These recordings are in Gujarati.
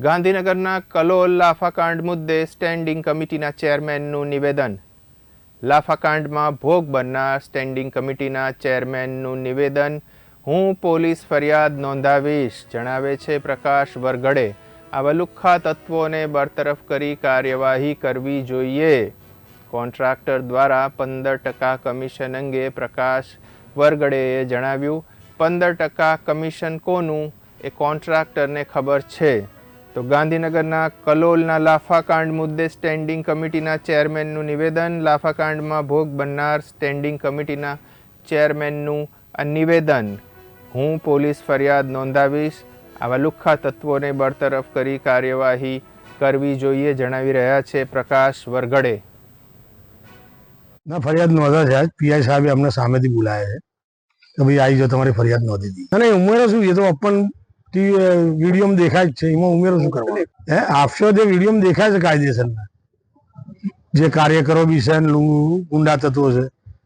ગાંધીનગરના કલોલ લાફાકાંડ મુદ્દે સ્ટેન્ડિંગ કમિટીના ચેરમેનનું નિવેદન. લાફાકાંડમાં ભોગ બનનાર સ્ટેન્ડિંગ કમિટીના ચેરમેનનું નિવેદન હું પોલીસ ફરિયાદ નોંધાવીશ, જણાવે છે પ્રકાશ વરગડે. આવા લુખ્ખા તત્વોને બરતરફ કરી કાર્યવાહી કરવી જોઈએ. કોન્ટ્રાક્ટર દ્વારા પંદર ટકા કમિશન અંગે પ્રકાશ વરગડેએ જણાવ્યું, પંદર ટકા કમિશન કોનું? એ કોન્ટ્રાક્ટરને ખબર છે. તો ગાંધીનગરના કલોલના લાફાકાંડ મુદ્દે સ્ટેન્ડિંગ કમિટીના ચેરમેનનું નિવેદન. લાફાકાંડમાં ભોગ બનનાર સ્ટેન્ડિંગ કમિટીના ચેરમેનનું નિવેદન. હું પોલીસ ફરિયાદ નોંધાવીશ. આવા લુખ્ખા તત્વોને બરતરફ કરી કાર્યવાહી કરવી જોઈએ જણાવી રહ્યા છે પ્રકાશ વરગડે ના, ફરિયાદ નોંધા છે. આજ પીઆઈ સાહેબે અમને સામેથી બોલાયા છે કે ભાઈ આવી જાઓ તમારી ફરિયાદ નોંધી દીધી અને ઉમેરો શું, એ તો ઓપન વિડીયોમાં દેખાય જ છે. એમાં ઉમેરો શું કરવા હે? આપશો જે વીડિયો દેખાય છે કાયદેસરના જે કાર્યકરો બી છે ને ગુંડા તત્વો છે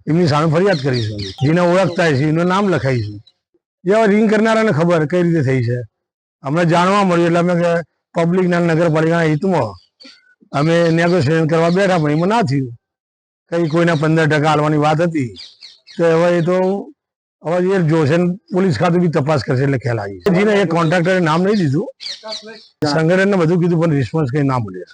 એમની સામે ફરિયાદ કરીશું જેને ઓળખતા છે એનું નામ લખાઈશું જે રિંગ કરનારાને ખબર કઈ રીતે થઈ છે. અમને જાણવા મળ્યું એટલે અમે પબ્લિકના નગરપાલિકાના હિતમાં અમે નેગોશિએશન કરવા બેઠા પણ એમાં ના થયું. કઈ કોઈના પંદર ટકા હાલવાની વાત હતી. તો હવે એ તો હવે એ જોશે પોલીસ ખાતું બી તપાસ કરશે એટલે ખ્યાલ આવી. જેને એ કોન્ટ્રાક્ટરે નામ નહીં દીધું સંગઠનને બધું કીધું પણ રિસ્પોન્સ કઈ ના મળ્યો